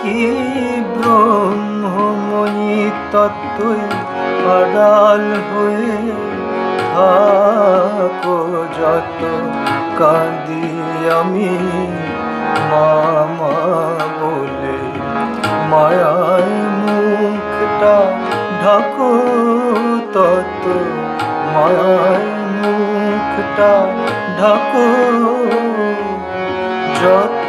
কি ব্রহ্মণি তত্ত্বই আড়াল হয়ে থাকো যত কাঁদি আমি মামা বলে। মায়ার মুখটা ঢাকো তত, মায়ার মুখটা ঢাকো যত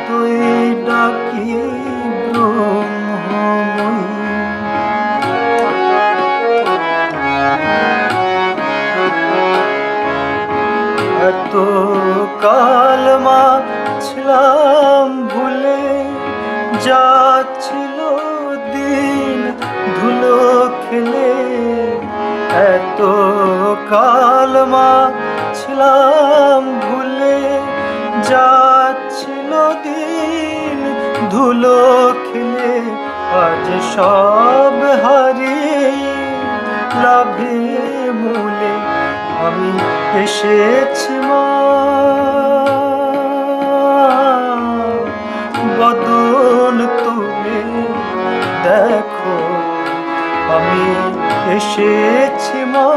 এত কাল মা ছিলাম ভুলে যাচ্ছিল দিন ধুলো খেলে। এত কাল মা ছিলাম ভুলে যাচ্ছিল দিন ধুলো খেলে। আজ সব হারিয়ে লাভে আমি এসেছি মা। বদন তুলে দেখো, আমি এসেছি মা।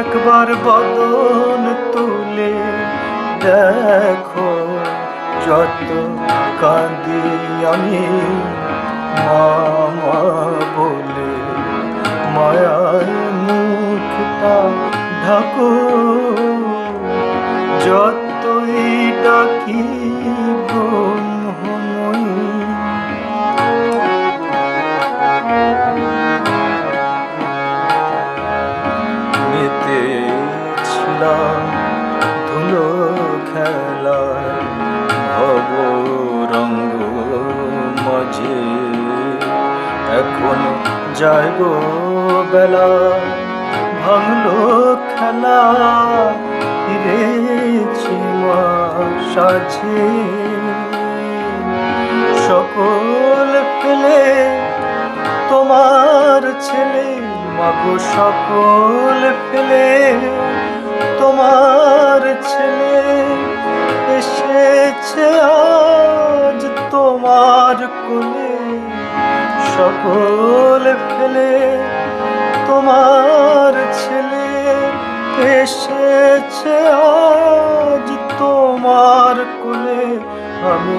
একবার বদন তুলে দেখো, যত কাঁদি আমি মামা বলে মায়ার মুখটা ঢাকো যতই ডাকি ব্রহ্মময়ী মেতে ছিলাম ধুলো খেলায় ভব রঙ্গ মাঝে। এখন গো বেলা ভাঙলো খেলা, ফিরেছি মা সাঝে সকল ফেলে তোমার ছেলে, মাগো সকল ফেলে তোমার ছেলে এসেছে আজ তোমার কোলে। সকল ফেলে এসেছে আজ তোমার কোলে আমি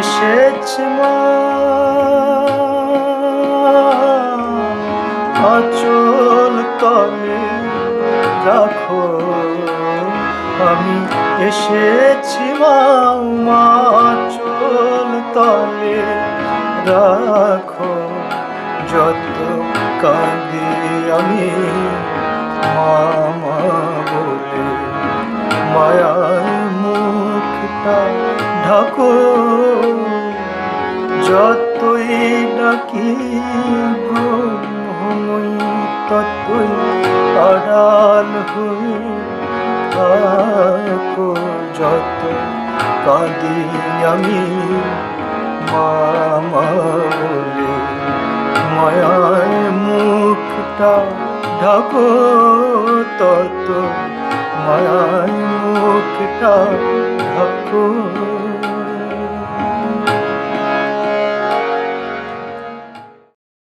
এসেছি মা। আচল তলে রাখো, আমি এসেছি মা। আচল তলে রাখো, যত কাঁদি আমি মামা মায়ার মুখটা ঢাকো। যতই ডাকি ব্রহ্মময়ী ততই আড়াল হয়ে থাকো। যত কাঁদি আমি মামা মায়ায় মুখটা ঢাকো। তত মায়ায় মুখটা ঢাকো।